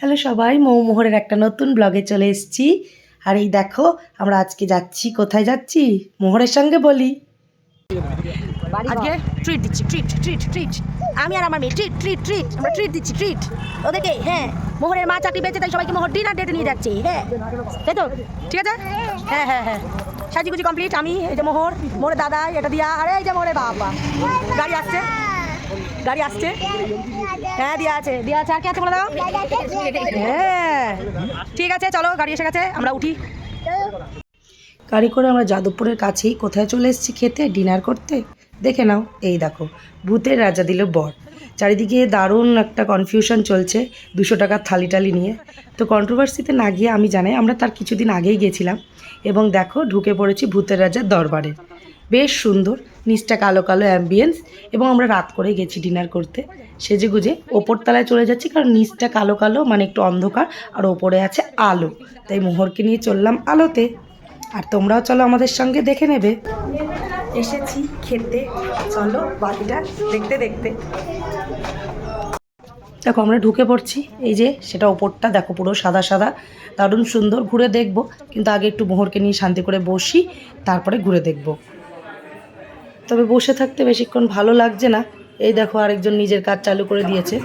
Hello সবাই মৌমোহরের একটা নতুন ব্লগে চলে এসেছি। আর এই দেখো আমরা আজকে যাচ্ছি কোথায় যাচ্ছি? মোহরের সঙ্গে বলি। আজকে ট্রিট দিচ্ছি ট্রিট ট্রিট ট্রিট আমি আর আমার মেয়ে ট্রিট ট্রিট ট্রিট আমরা ট্রিট দিচ্ছি ট্রিট ওদেরকে হ্যাঁ মোহরের মা চাকরি পেয়েছে তাই সবাইকে মোহর ডিনার ডেটে নিয়ে যাচ্ছে হ্যাঁ। তাই তো ঠিক আছে? হ্যাঁ হ্যাঁ হ্যাঁ। সাজিগুজি কমপ্লিট আমি এই যে মোহর মোহরের দাদা এটা দিয়া আরে এই যে মোহরের বাবা। গাড়ি আসছে। গাড়ি আসছে। হ্যাঁ দিয়া আছে দিয়া আছে। আর কি আছে বলে দাও? হ্যাঁ। ঠিক আছে, চলো, গাড়ি এসে গেছে, আমরা উঠি। গাড়ি করে আমরা যাদবপুরের কাছেই কোথায় চলে এসেছি খেতে? ডিনার করতে? দেখে নাও, এই দেখো, ভূতের রাজা দিল বর। চারিদিকে দারুণ একটা কনফিউশন চলছে দুশো টাকার থালি টালি নিয়ে। তো কন্ট্রোভার্সিতে না গিয়ে আমি জানাই, আমরা তার কিছুদিন আগেই গেছিলাম এবং দেখো, ঢুকে পড়েছি ভূতের রাজার দরবারে। বেশ সুন্দর, নিচটা কালো কালো অ্যাম্বিয়েন্স এবং আমরা রাত করে গেছি ডিনার করতে। সেজে গুজে ওপরতলায় চলে যাচ্ছি, কারণ নিচটা কালো কালো মানে একটু অন্ধকার, আর ওপরে আছে আলো। তাই মোহরকে নিয়ে চললাম আলোতে। আর তোমরাও চলো আমাদের সঙ্গে দেখে নেবে। এসেছি খেতে। চলো বাকিটা দেখতে দেখতে। দেখো, আমরা ঢুকে পড়ছি। এই যে, সেটা ওপরটা, দেখো পুরো সাদা সাদা। দারুণ সুন্দর, ঘুরে দেখব। কিন্তু আগে একটু মোহরকে নিয়ে শান্তি করে বসি, তারপরে ঘুরে দেখব। তবে বসে থাকতে বেশিক্ষণ ভালো লাগছে না। এই দেখো আরেকজন নিজের কাজ চালু করে দিয়েছে।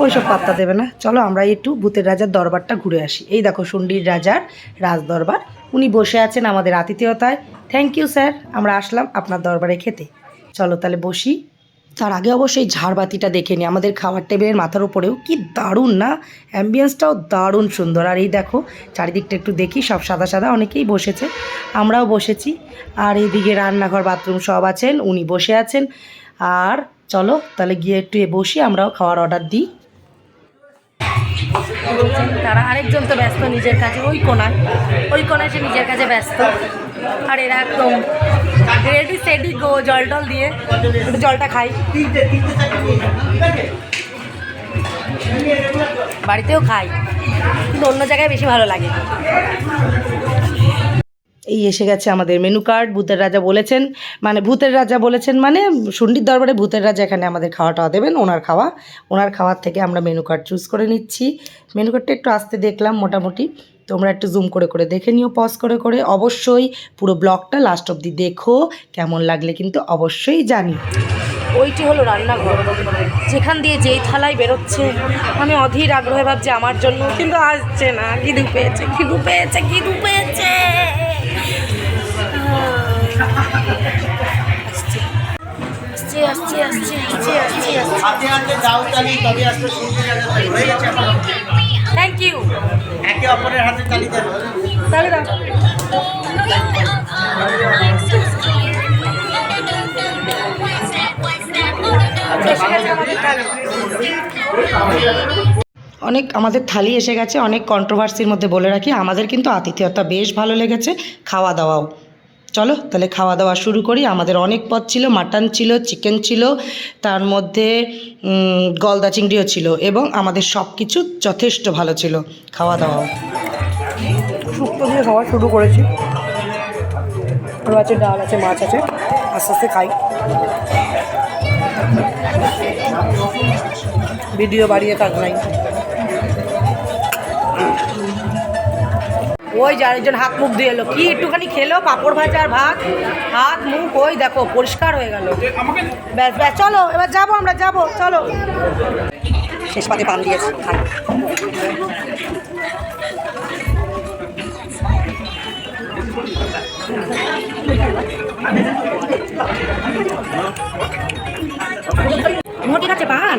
ওইসব পাত্তা দেবে না। চলো আমরা একটু ভূতের রাজার দরবারটা ঘুরে আসি। এই দেখো সুন্ডির রাজার রাজ দরবার উনি বসে আছেন আমাদের আতিথেয়তায়। থ্যাংক ইউ স্যার আমরা আসলাম আপনার দরবারে খেতে। চলো তাহলে বসি। তার আগে অবশ্যই ঝাড়বাতিটা দেখে নিই আমাদের খাওয়ার টেবিলের মাথার উপরেও কি দারুণ না? অ্যাম্বিয়েন্সটাও দারুণ সুন্দর। আর এই দেখো, চারিদিকটা একটু দেখি, সব সাদা সাদা, অনেকেই বসেছে, আমরাও বসেছি। আর এইদিকে রান্নাঘর, বাথরুম সব আছেন, উনি বসে আছেন। আর চলো, তাহলে গিয়ে একটু এ বসি, আমরাও খাওয়ার অর্ডার দিই। তারা আরেকজন তো ব্যস্ত, নিজের কাছে ওই কোনায়। ওই কোনায় সে নিজের কাছে ব্যস্ত। আর এরা একদম রেডি সেডি গো জল টল দিয়ে একটু জলটা খাই। বাড়িতেও খাই, কিন্তু অন্য জায়গায় বেশি ভালো লাগে। এই এসে গেছে আমাদের মেনু কার্ড ভূতের রাজা বলেছেন মানে ভূতের রাজা বলেছেন মানে সুন্ডির দরবারে ভূতের রাজা এখানে আমাদের খাওয়া টাওয়া দেবেন, ওনার খাওয়া। ওনার খাওয়ার থেকে আমরা মেনু কার্ড চুজ করে নিচ্ছি। মেনু কার্ডটা একটু আসতে দেখলাম মোটামুটি। তোমরা একটু জুম করে করে দেখে নিও পজ করে করে। অবশ্যই পুরো ব্লগটা লাস্ট অবধি দেখো কেমন লাগলে কিন্তু অবশ্যই জানি ওইটি হলো রান্নাঘর যেখান দিয়ে যেই থালায় বেরোচ্ছে। আমি অধীর আগ্রহে ভাবছি আমার জন্য কিন্তু আসছে না। খিদু পেয়েছে খিদু পেয়েছে খিদু পেয়েছে। আসছে আসছে আসছে আসছে আসছে আসছে। হাতে হাতে দাও তালি তবে অপরের হাতে তালি তালি দাও। অনেক আমাদের থালি এসে গেছে অনেক কন্ট্রোভার্সির মধ্যে বলে রাখি। আমাদের কিন্তু আতিথেয়তা বেশ ভালো লেগেছে খাওয়া দাওয়াও চলো, তাহলে খাওয়া দাওয়া শুরু করি। আমাদের অনেক পদ ছিল, মাটন ছিল, চিকেন ছিল, তার মধ্যে গলদা চিংড়িও ছিল এবং আমাদের সব কিছু যথেষ্ট ভালো ছিল। খাওয়া দাওয়া। শুক্তো দিয়ে খাওয়া শুরু করেছি। আছে, ডাল আছে, মাছ আছে। আস্তে আস্তে খাই। ভিডিও বাড়িয়ে কাজ নাই। ওই যে আরেকজন হাত মুখ দিয়ে এলো। কি একটুখানি খেলো? পাঁপড় ভাজা আর ভাত? হাত, মুখ, ওই দেখো, পরিষ্কার হয়ে গেল। ব্যাস ব্যাস, চলো, এবার যাব আমরা, যাব, চলো। শেষ পাতে পান দিয়েছি পান?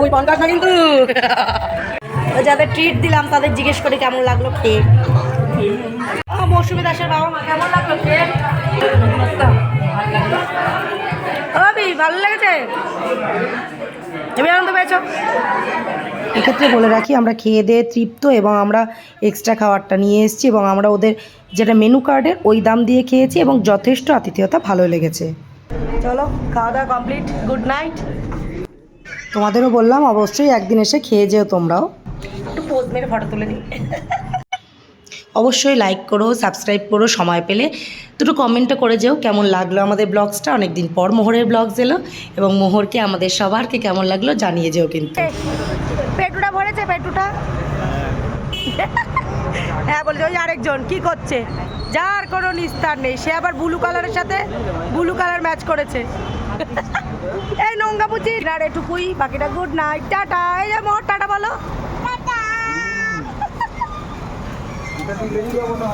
ওই পান কিন্তু। যাদের ট্রিট দিলাম তাদের জিজ্ঞেস করে কেমন লাগল খেয়ে। মৌসুমি দাসের বাবা মা কেমন লাগল খেয়ে? ভালো লেগেছে? তুমি আনন্দ পেয়েছ? এক্ষেত্রে বলে রাখি আমরা খেয়ে দিয়ে তৃপ্ত এবং আমরা এক্সট্রা খাবারটা নিয়ে এসেছি এবং আমরা ওদের যেটা মেনু কার্ডের ওই দাম দিয়ে খেয়েছি এবং যথেষ্ট আতিথেয়তা ভালো লেগেছে। চলো খাওয়া দাওয়া কমপ্লিট গুড নাইট তোমাদেরও বললাম অবশ্যই একদিন এসে খেয়ে যেও তোমরাও। মেরে ফটো তুলে নিই অবশ্যই লাইক করো সাবস্ক্রাইব করো সময় পেলে দুটো কমেন্টও করে যেও কেমন লাগল আমাদের ব্লগসটা অনেক দিন পর মোহরের ব্লগস এলো এবং মোহরকে আমাদের সবারকে কেমন লাগল জানিয়ে যেও কিন্তু। পেটুটা ভরেছে পেটুটা? হ্যাঁ বলছে ওই আরেকজন কি করছে? যার কোনো নিস্তার নেই সে আবার ব্লু কালারের সাথে ব্লু কালার ম্যাচ করেছে। এই নোংরা বুঝি আর এটুকুই বাকিটা গুড নাইট টাটা এই যে মোর টাটা বলো। টাটা